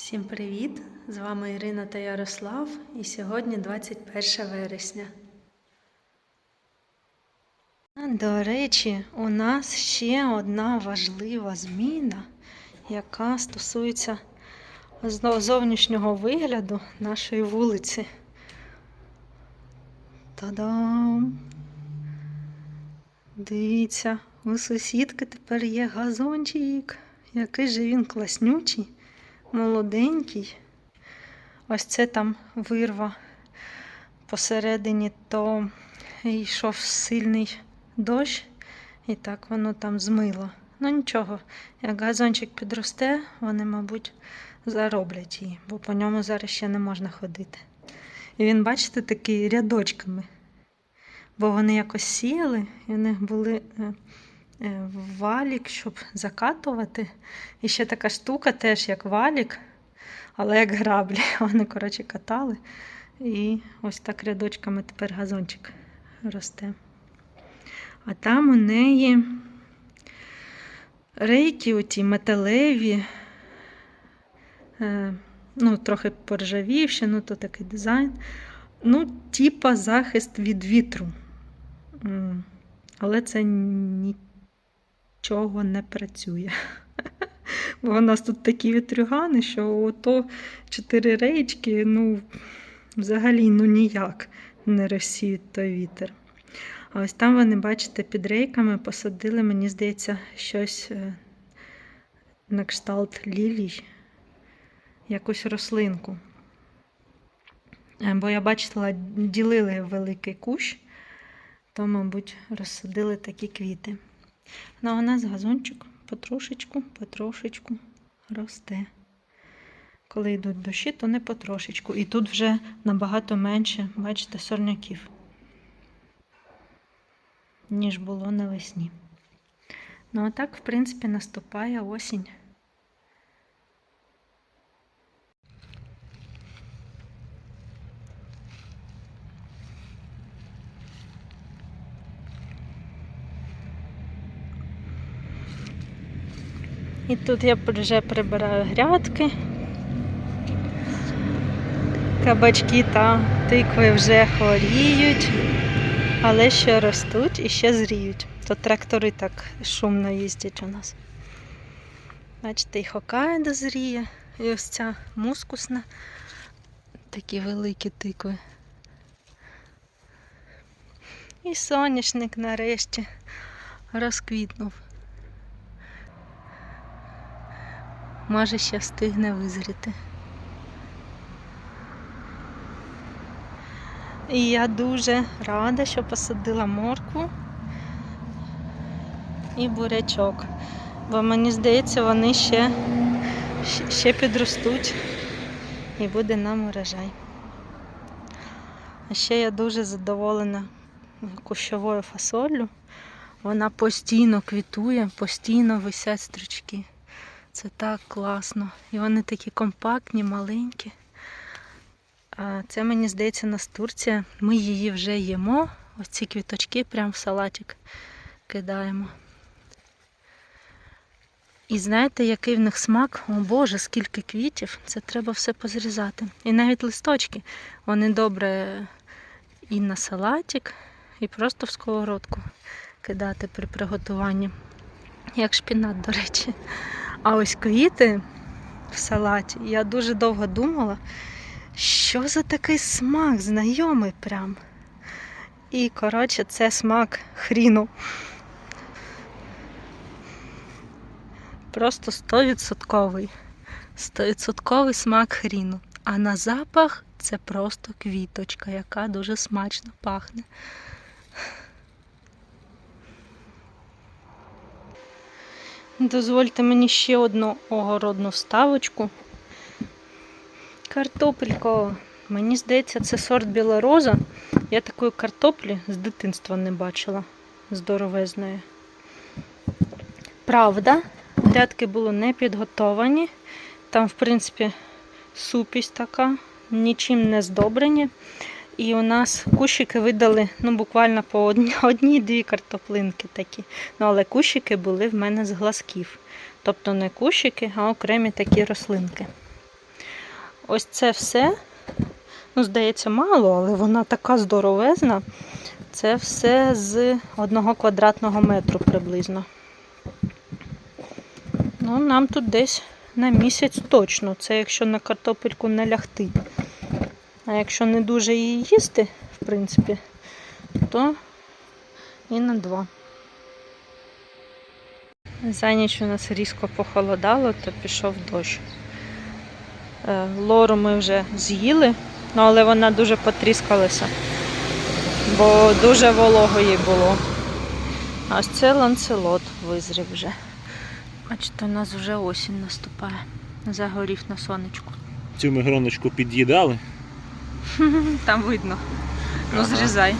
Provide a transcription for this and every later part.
Всім привіт! З вами Ірина та Ярослав, і сьогодні 21 вересня. До речі, у нас ще одна важлива зміна, яка стосується зовнішнього вигляду нашої вулиці. Та-дам! Дивіться, у сусідки тепер є газончик. Який же він класнючий, молоденький. Ось це там вирва посередині, то йшов сильний дощ, і так воно там змило. Ну нічого, як газончик підросте, вони, мабуть, зароблять її, бо по ньому зараз ще не можна ходити. І він, бачите, такий рядочками. Бо вони якось сіяли, і в них були е, валік, щоб закатувати. І ще така штука, теж як валік, але як граблі. Вони, коротше, катали. І ось так рядочками тепер газончик росте. А там у неї рейки, оті металеві, е, ну, трохи поржавівші, ну то такий дизайн. Ну, типа захист від вітру. Але це нічого не працює. Бо у нас тут такі вітрюгани, що ото чотири рейчки, ну, взагалі ну ніяк не розсіють той вітер. А ось там вони, бачите, під рейками посадили, мені здається, щось е, на кшталт лілій, якусь рослинку. Е, Бо я бачила, ділили великий кущ, то, мабуть, розсадили такі квіти. Ну, а у нас газончик потрошечку, потрошечку росте. Коли йдуть дощі, то не потрошечку. І тут вже набагато менше, бачите, сорняків, ніж було навесні. Ну, а так, в принципі, наступає осінь. І тут я вже прибираю грядки. Кабачки та тикви вже хворіють, але ще ростуть і ще зріють. То трактори так шумно їздять у нас. Бачите, і хокайдо зріє, і ось ця мускусна, такі великі тикви. І соняшник нарешті розквітнув. Може ще встигне визріти. І я дуже рада, що посадила моркву і бурячок. Бо мені здається, вони ще, ще- підростуть і буде нам урожай. А ще я дуже задоволена кущовою фасоллю. Вона постійно квітує, постійно висять стручки. Це так класно. І вони такі компактні, маленькі. А це, мені здається, настурція. Ми її вже їмо. Ось ці квіточки прямо в салатик кидаємо. І знаєте, який в них смак? О Боже, скільки квітів! Це треба все позрізати. І навіть листочки. Вони добре і на салатик, і просто в сковородку кидати при приготуванні. Як шпінат, до речі. А ось квіти в салаті. Я дуже довго думала, що за такий смак знайомий прям. І, коротше, це смак хріну. Просто стовідсотковий. Стовідсотковий смак хріну. А на запах це просто квіточка, яка дуже смачно пахне. Дозвольте мені ще одну огородну вставочку. Картопелько. Мені здається, це сорт білороза. Я такої картоплі з дитинства не бачила. Здоровезної. Правда, грядки були не підготовані. Там, в принципі, супість така, нічим не здобрені. І у нас кущики видали ну, буквально по одній- одній-дві картоплинки такі. Ну, але кущики були в мене з глазків. Тобто не кущики, а окремі такі рослинки. ось це все, ну, здається, мало, але вона така здоровезна. Це все з одного квадратного метру приблизно. Ну, нам тут десь на місяць точно. Це якщо на картопельку не лягти. А якщо не дуже її їсти, в принципі, то і на два. За ніч у нас різко похолодало, то пішов дощ. Е, Лору ми вже з'їли, ну, але вона дуже потріскалася, бо дуже волого їй було. А ось це ланцелот визрів вже. Бачите, у нас вже осінь наступає. Загорів на сонечку. Цю ми гроночку під'їдали. Там видно. Ну, зрізай.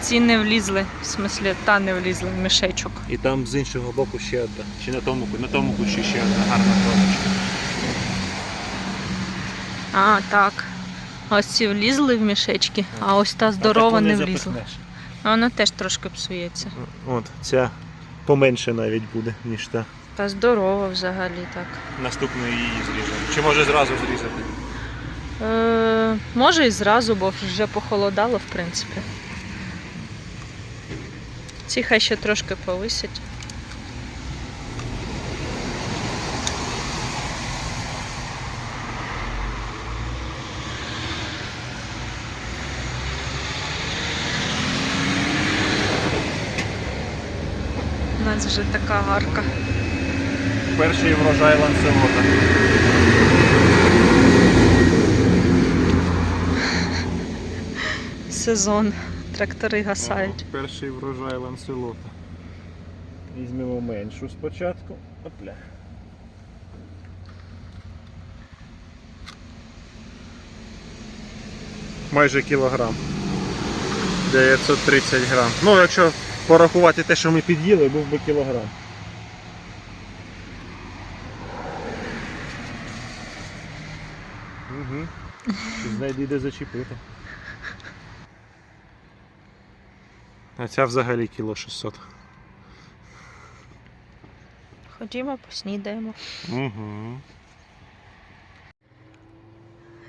Ці не влізли, в смислі, та не влізли в мішечок. І там з іншого боку ще одна. Чи на тому, на тому кущі ще одна гарна гроночка. А, так. Ось ці влізли в мішечки, а ось та здорова А не влізла. А Вона теж трошки псується. От, ця поменше навіть буде, ніж та. Та здорова взагалі так. Наступну її зріжемо. Чи може зразу зрізати? Е, може і зразу, бо вже похолодало, в принципі. Ці хай ще трошки повисять. У нас вже така гарка. Перший врожай ланцелота. Сезон. Трактори гасають. Перший врожай ланцелота. Візьмемо меншу спочатку. Опля. Майже кілограм. 930 грам. Ну, якщо порахувати те, що ми під'їли, був би кілограм. Угу. Знайди де зачепити. А ця взагалі кіло 600. Ходімо, поснідаємо. Угу.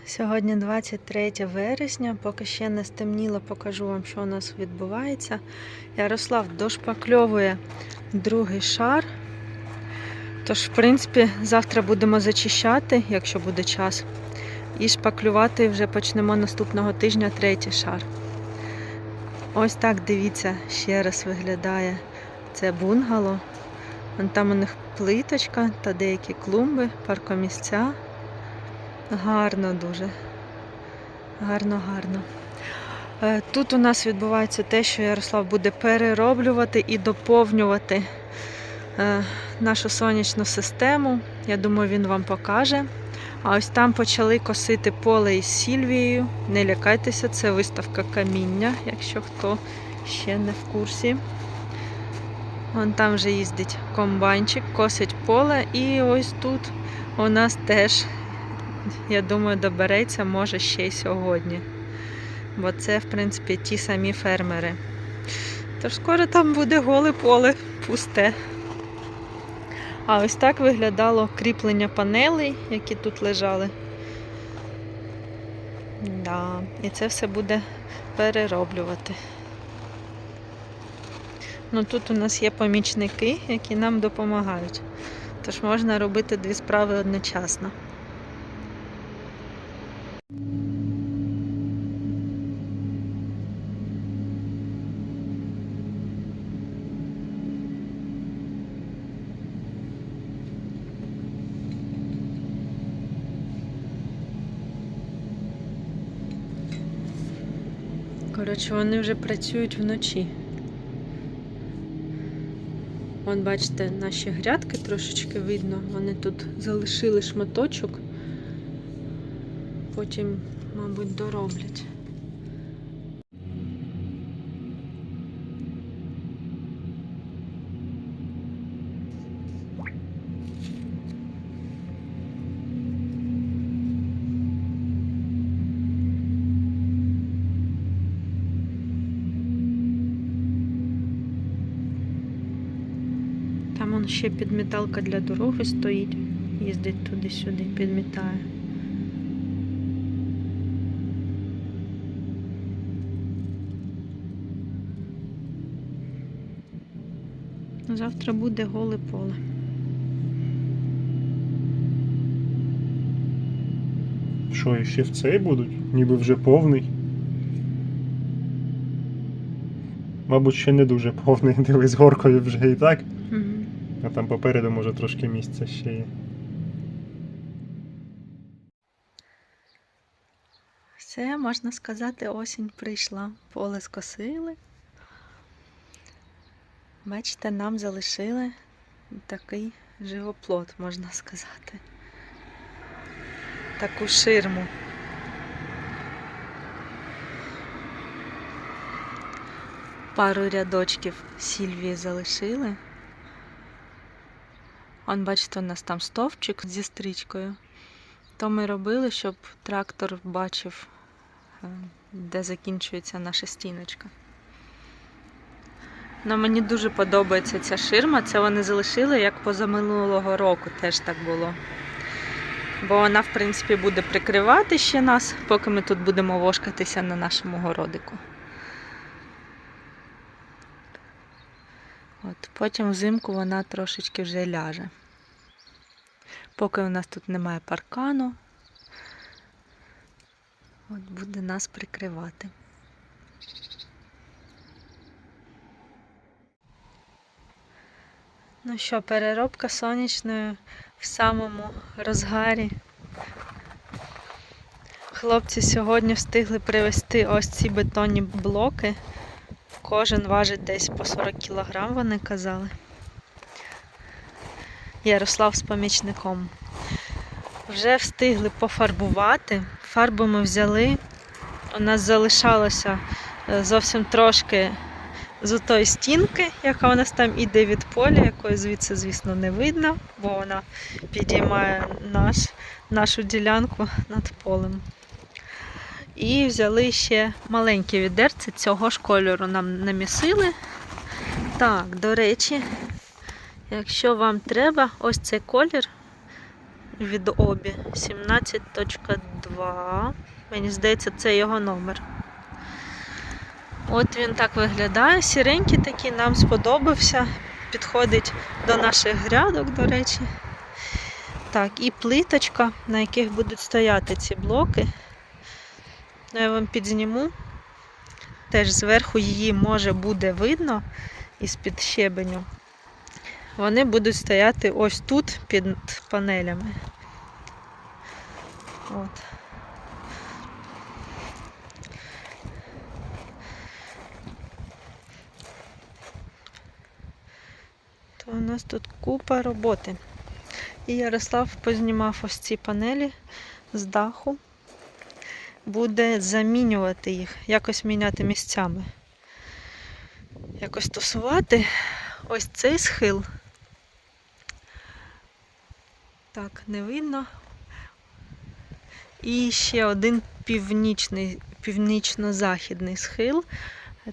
Сьогодні 23 вересня, поки ще не стемніло, покажу вам, що у нас відбувається. Ярослав дошпакльовує другий шар. Тож, в принципі, завтра будемо зачищати, якщо буде час. І шпаклювати вже почнемо наступного тижня третій шар. Ось так дивіться, ще раз виглядає це бунгало. Там у них плиточка та деякі клумби, паркомісця. Гарно дуже. Гарно, гарно. Е, Тут у нас відбувається те, що Ярослав буде перероблювати і доповнювати е, нашу сонячну систему. Я думаю, він вам покаже. А ось там почали косити поле із Сільвією. Не лякайтеся, це виставка каміння, якщо хто ще не в курсі. Вон там вже їздить комбайнчик, косить поле. І ось тут у нас теж я думаю, добереться може ще й сьогодні. Бо це, в принципі, ті самі фермери. Тож скоро там буде голе поле пусте. А ось так виглядало кріплення панелей, які тут лежали. Да. І це все буде перероблювати. Ну тут у нас є помічники, які нам допомагають. Тож можна робити дві справи одночасно. Коротше, вони вже працюють вночі. Вон, бачите, наші грядки трошечки видно. Вони тут залишили шматочок. Потім, мабуть, дороблять. Ще підміталка для дороги стоїть. їздить туди-сюди, підмітає. Завтра буде голе поле. Що, і ще в цей будуть? Ніби вже повний. Мабуть, ще не дуже повний, дивись, горкою вже і так. Там попереду, може, трошки місця ще є. Все, можна сказати, осінь прийшла. Поле скосили. Бачите, нам залишили такий живоплод, можна сказати. Таку ширму. Пару рядочків сільвії залишили. Он, бачите, у нас там стовпчик зі стрічкою. То ми робили, щоб трактор бачив, е, де закінчується наша стіночка. Ну, мені дуже подобається ця ширма. Це вони залишили як позаминулого року теж так було. Бо вона, в принципі, буде прикривати ще нас, поки ми тут будемо вошкатися на нашому городику. От, потім взимку вона трошечки вже ляже. Поки у нас тут немає паркану, от буде нас прикривати. Ну що, переробка сонячної в самому розгарі. Хлопці сьогодні встигли привезти ось ці бетонні блоки. Кожен важить десь по 40 кг, вони казали. Ярослав з помічником. Вже встигли пофарбувати. Фарбу ми взяли. У нас залишалося е, зовсім трошки з отої стінки, яка у нас там іде від поля, якої звідси, звісно, не видно, бо вона підіймає наш, нашу ділянку над полем. І взяли ще маленькі відерці цього ж кольору нам намісили. Так, до речі, якщо вам треба, ось цей колір від обі 17.2. Мені здається, це його номер. От він так виглядає. Сіренький такий, нам сподобався. Підходить до наших грядок, до речі. Так, і плиточка, на яких будуть стояти ці блоки. Ну, Я вам підзніму. Теж зверху її може буде видно із-під щебеню. Вони будуть стояти ось тут під панелями. От. То у нас тут купа роботи. І Ярослав познімав ось ці панелі з даху. Буде замінювати їх, якось міняти місцями. Якось тусувати ось цей схил. Так, не видно. І ще один північно-західний схил.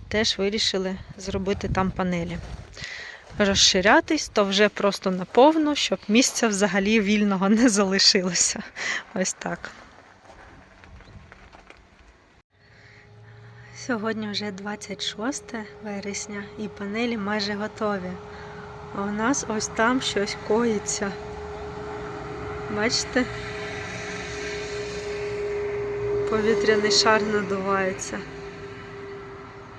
Теж вирішили зробити там панелі. Розширятись, то вже просто наповну, щоб місця взагалі вільного не залишилося. Ось так. Сьогодні вже 26 вересня і панелі майже готові. А у нас ось там щось коїться. Бачите? Повітряний шар надувається.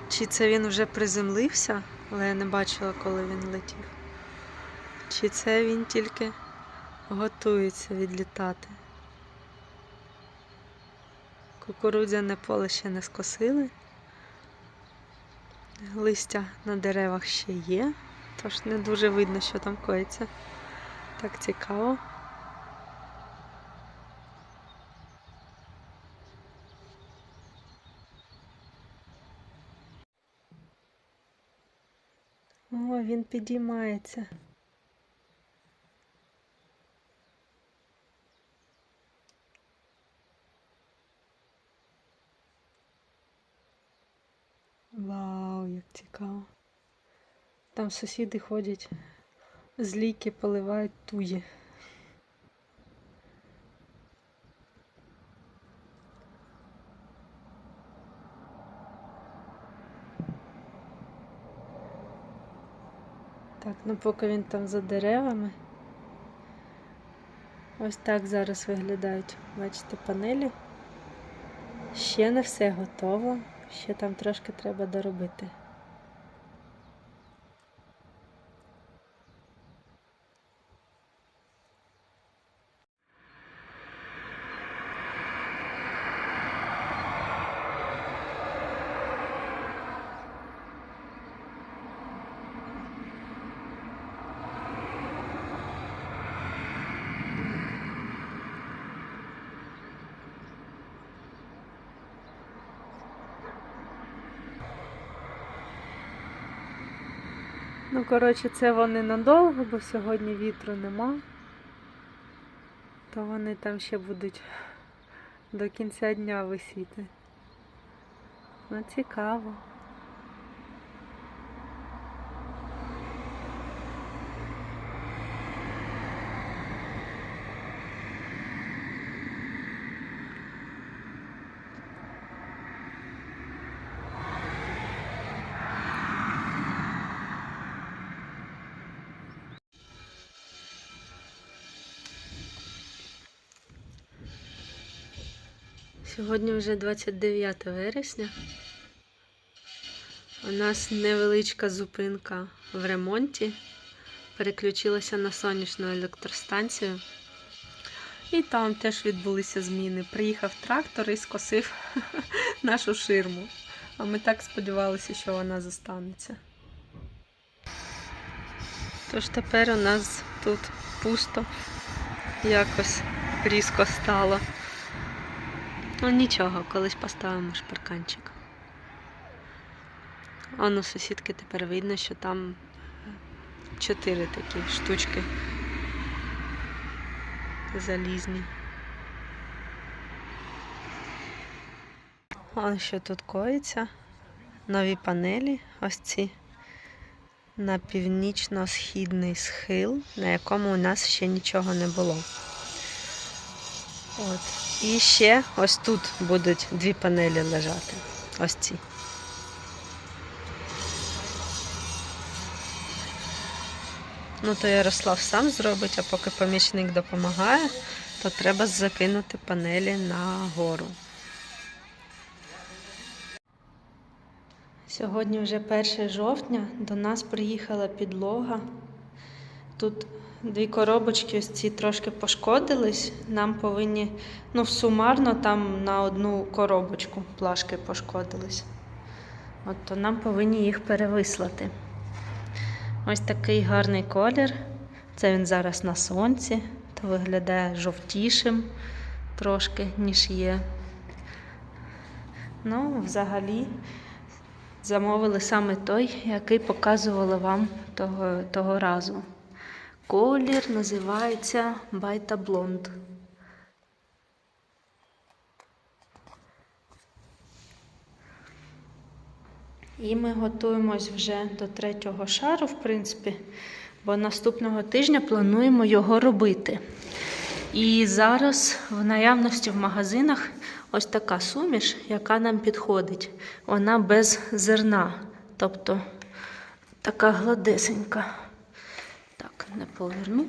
Чи це він вже приземлився, але я не бачила, коли він летів. Чи це він тільки готується відлітати? Кукурудзяне поле ще не скосили. Листя на деревах ще є, тож не дуже видно, що там коїться. Так цікаво. О, він підіймається. Вау, як цікаво. Там сусіди ходять, з ліки поливають туї. Ну, поки він там за деревами. Ось так зараз виглядають, бачите, панелі. Ще не все готово, ще там трошки треба доробити. Ну, коротше, це вони надовго, бо сьогодні вітру нема. То вони там ще будуть до кінця дня висіти. Ну, цікаво. Сьогодні вже 29 вересня. У нас невеличка зупинка в ремонті. Переключилася на сонячну електростанцію. І там теж відбулися зміни. Приїхав трактор і скосив нашу ширму. А ми так сподівалися, що вона зостанеться. Тож тепер у нас тут пусто якось різко стало. Ну нічого, колись поставимо шпарканчик. Он у сусідки тепер видно, що там чотири такі штучки залізні. Он що тут коїться. Нові панелі, ось ці на північно-східний схил, на якому у нас ще нічого не було. От. І ще ось тут будуть дві панелі лежати. Ось ці. Ну, то Ярослав сам зробить, а поки помічник допомагає, то треба закинути панелі на гору. Сьогодні вже 1 жовтня, до нас приїхала підлога. Тут дві коробочки ось ці трошки пошкодились. Нам повинні, ну, сумарно там на одну коробочку плашки пошкодились. От то нам повинні їх перевислати. Ось такий гарний колір. Це він зараз на сонці, то виглядає жовтішим трошки, ніж є. Ну, взагалі, замовили саме той, який показували вам того, того разу. Колір називається Байта Блонд. І ми готуємось вже до третього шару, в принципі, бо наступного тижня плануємо його робити. І зараз в наявності в магазинах ось така суміш, яка нам підходить. Вона без зерна, тобто така гладесенька. Не поверну.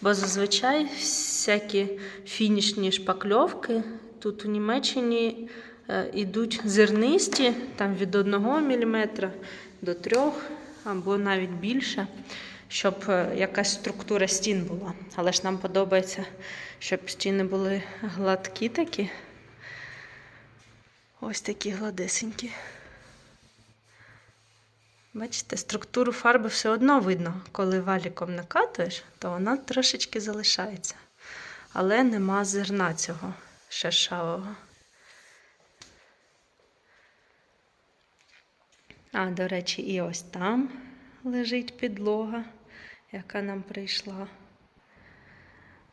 Бо зазвичай всякі фінішні шпакльовки тут у Німеччині е, ідуть зернисті, там від 1 мм до 3 або навіть більше, щоб е, якась структура стін була. Але ж нам подобається, щоб стіни були гладкі такі. Ось такі гладесенькі. Бачите, структуру фарби все одно видно. Коли валіком накатуєш, то вона трошечки залишається. Але нема зерна цього шершавого. А, до речі, і ось там лежить підлога, яка нам прийшла.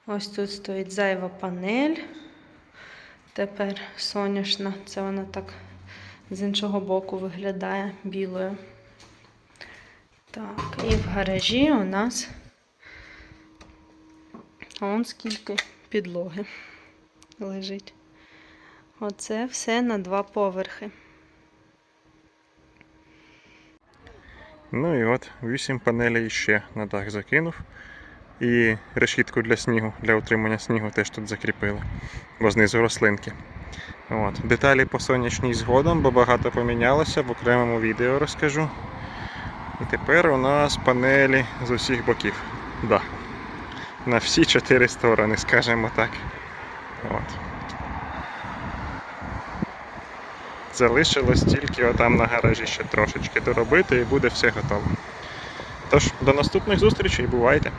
Ось тут стоїть зайва панель. Тепер соняшна. Це вона так з іншого боку виглядає білою. Так, і в гаражі у нас он скільки підлоги лежить. Оце все на два поверхи. Ну і от 8 панелей ще на дах закинув. І решітку для снігу, для утримання снігу теж тут закріпили, бо знизу рослинки. От. Деталі по сонячній згодом, бо багато помінялося, в окремому відео розкажу. І тепер у нас панелі з усіх боків. Да. На всі чотири сторони, скажімо так. От. Залишилось тільки отам на гаражі ще трошечки доробити і буде все готово. Тож, до наступних зустрічей, бувайте!